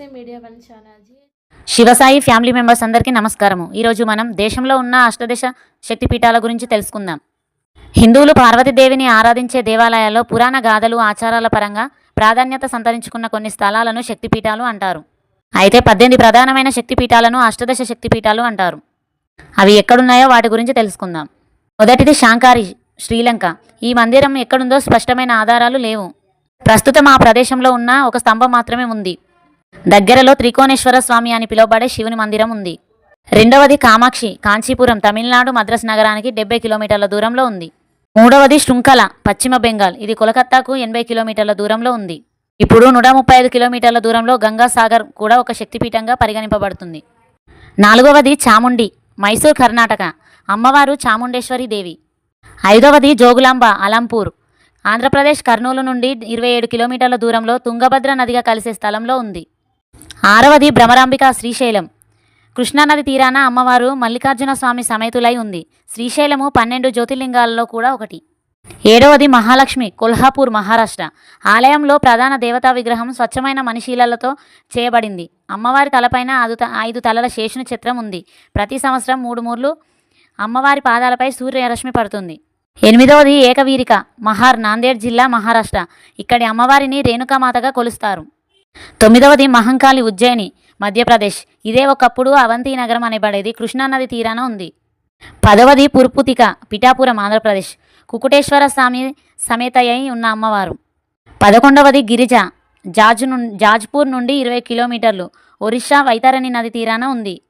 S S A media one channel Shivasai family members అందరికీ నమస్కారము. ఈరోజు మనం దేశంలో ఉన్న అష్టదశ శక్తిపీఠాల గురించి తెలుసుకుందాం. హిందువులు పార్వతీదేవిని ఆరాధించే దేవాలయాల్లో పురాణ గాథలు ఆచారాల పరంగా ప్రాధాన్యత సంతరించుకున్న కొన్ని స్థలాలను శక్తిపీఠాలు అంటారు. అయితే పద్దెనిమిది ప్రధానమైన శక్తిపీఠాలను అష్టదశ శక్తిపీఠాలు అంటారు. అవి ఎక్కడున్నాయో వాటి గురించి తెలుసుకుందాం. మొదటిది శాంకారి శ్రీలంక. ఈ మందిరం ఎక్కడుందో స్పష్టమైన ఆధారాలు లేవు. ప్రస్తుతం ఆ ప్రదేశంలో ఉన్న ఒక స్తంభం మాత్రమే ఉంది. దగ్గరలో త్రికోణేశ్వర స్వామి అని పిలువబడే శివుని మందిరం ఉంది. రెండవది కామాక్షి కాంచీపురం తమిళనాడు మద్రాస్ నగరానికి డెబ్బై కిలోమీటర్ల దూరంలో ఉంది. మూడవది శృంఖల పశ్చిమ బెంగాల్ ఇది కోలకత్తాకు ఎనభై కిలోమీటర్ల దూరంలో ఉంది. ఇప్పుడు నూట ముప్పై ఐదు కిలోమీటర్ల దూరంలో గంగాసాగర్ కూడా ఒక శక్తిపీఠంగా పరిగణింపబడుతుంది. నాలుగవది చాముండి మైసూర్ కర్ణాటక అమ్మవారు చాముండేశ్వరి దేవి. ఐదవది జోగులాంబ అలంపూర్ ఆంధ్రప్రదేశ్ కర్నూలు నుండి ఇరవై ఏడు కిలోమీటర్ల దూరంలో తుంగభద్ర నదిగా కలిసే స్థలంలో ఉంది. ఆరవది భ్రమరాంబిక శ్రీశైలం. కృష్ణానది తీరాన అమ్మవారు మల్లికార్జున స్వామి సమేతులై ఉంది. శ్రీశైలము పన్నెండు జ్యోతిర్లింగాలలో కూడా ఒకటి. ఏడవది మహాలక్ష్మి కొల్హాపూర్ మహారాష్ట్ర. ఆలయంలో ప్రధాన దేవతా విగ్రహం స్వచ్ఛమైన మనిషీలతో చేయబడింది. అమ్మవారి తలపైన ఐదు ఐదు తలల శేషుని చిత్రం ఉంది. ప్రతి సంవత్సరం మూడు మూర్లు అమ్మవారి పాదాలపై సూర్యరశ్మి పడుతుంది. ఎనిమిదవది ఏకవీరిక మహార్ నాందేడ్ జిల్లా మహారాష్ట్ర. ఇక్కడి అమ్మవారిని రేణుకామాతగా కొలుస్తారు. తొమ్మిదవది మహంకాళి ఉజ్జయిని మధ్యప్రదేశ్. ఇదే ఒకప్పుడు అవంతి నగరం అనబడేది. కృష్ణానది తీరాన ఉంది. పదవది పుర్పుతిక పిఠాపురం ఆంధ్రప్రదేశ్. కుకుటేశ్వర స్వామి సమేతయ్యి ఉన్న అమ్మవారు. పదకొండవది గిరిజ జాజ్ను జాజ్పూర్ నుండి ఇరవై కిలోమీటర్లు. ఒరిస్సా వైతరణి నది తీరాన ఉంది.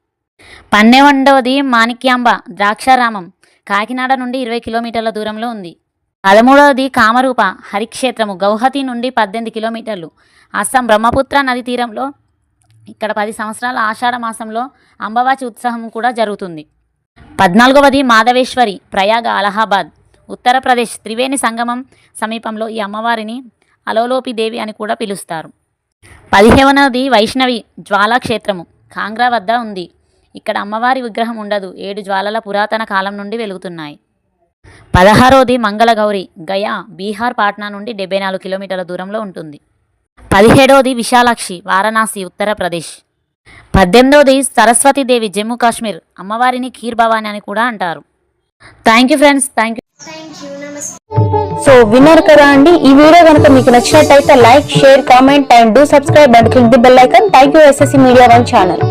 పన్నెండవది మాణిక్యాంబ ద్రాక్షారామం. కాకినాడ నుండి ఇరవై కిలోమీటర్ల దూరంలో ఉంది. పదమూడవది కామరూప హరిక్షేత్రము గౌహతి నుండి పద్దెనిమిది కిలోమీటర్లు. అస్సాం బ్రహ్మపుత్ర నది తీరంలో ఇక్కడ పది సంవత్సరాల ఆషాఢ మాసంలో అంబవాచి ఉత్సవం కూడా జరుగుతుంది. పద్నాలుగవది మాధవేశ్వరి ప్రయాగ అలహాబాద్ ఉత్తరప్రదేశ్ త్రివేణి సంగమం సమీపంలో ఈ అమ్మవారిని అలోలోపి దేవి అని కూడా పిలుస్తారు. పదిహేనవది వైష్ణవి జ్వాలా క్షేత్రము కాంగ్రా వద్ద ఉంది. ఇక్కడ అమ్మవారి విగ్రహం ఉండదు. ఏడు జ్వాలల పురాతన కాలం నుండి వెలుగుతున్నాయి. పదహారోది మంగళగౌరి గయా బీహార్ పాట్నా నుండి డెబ్బై నాలుగు కిలోమీటర్ల దూరంలో ఉంటుంది. పదిహేడవది విశాలాక్షి వారణాసి ఉత్తరప్రదేశ్. పద్దెనిమిదవది సరస్వతీదేవి జమ్మూ కాశ్మీర్ అమ్మవారిని ఖీర్ భవాని అని కూడా అంటారు. Thank you friends thank you so విన్నారు కదా అండి. ఈ వీడియో కనుక మీకు నచ్చినట్టయితే like share comment and do subscribe and click the bell icon thank you S S C media one channel